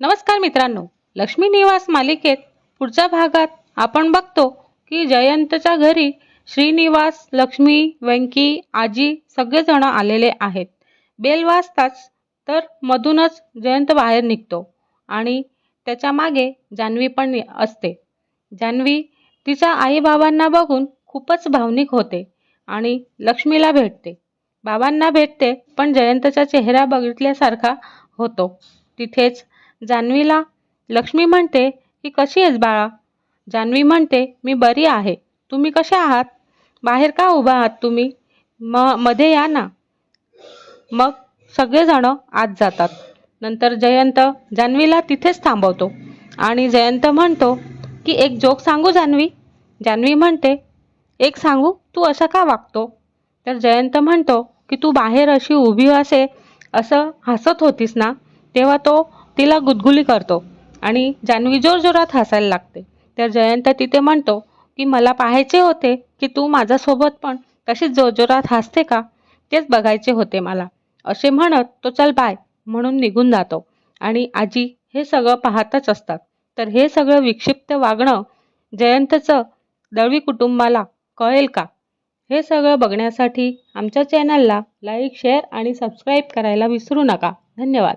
नमस्कार मित्रांनो लक्ष्मी निवास मालिकेत पुढच्या भागात आपण बघतो की जयंतच्या घरी श्रीनिवास लक्ष्मी व्यंकी आजी सगळेजण आलेले आहेत. बेल वाजताच तर मधूनच जयंत बाहेर निघतो आणि त्याच्यामागे जान्हवी पण असते. जान्हवी तिच्या आईबाबांना बघून खूपच भावनिक होते आणि लक्ष्मीला भेटते. बाबांना भेटते पण जयंतचा चेहरा बघितल्यासारखा होतो. तिथेच जान्हवीला? लक्ष्मी म्हणते की कशी आहेस बाळा? जान्हवी म्हणते मी बरी आहे. तुम्ही कसे आहात? बाहेर का उभा आहात तुम्ही? म मध्ये या ना. मग सगळेजण आत जातात. नंतर जयंत जान्हवीला तिथेच थांबवतो आणि जयंत म्हणतो की एक जोक सांगू जान्हवी? जान्हवी म्हणते एक सांगू? तू असा का वागतो? तर जयंत म्हणतो की तू बाहेर अशी उभी असे असं हसत होतीस ना तेव्हा तो तिला गुदगुली करतो आणि जान्हवी जोरजोरात हसायला लागते. तर जयंत तिथे म्हणतो की मला पाहायचे होते की तू माझ्यासोबत पण तशीच जोरजोरात हसते का? तेच बघायचे होते मला. असे म्हणत तो चल बाय म्हणून निघून जातो. आणि आजी हे सगळं पाहतच असतात. तर हे सगळं विक्षिप्त वागणं जयंतचं दळवी कुटुंबाला कळेल का? हे सगळं बघण्यासाठी आमच्या चॅनलला लाईक शेअर आणि सबस्क्राईब करायला विसरू नका. धन्यवाद.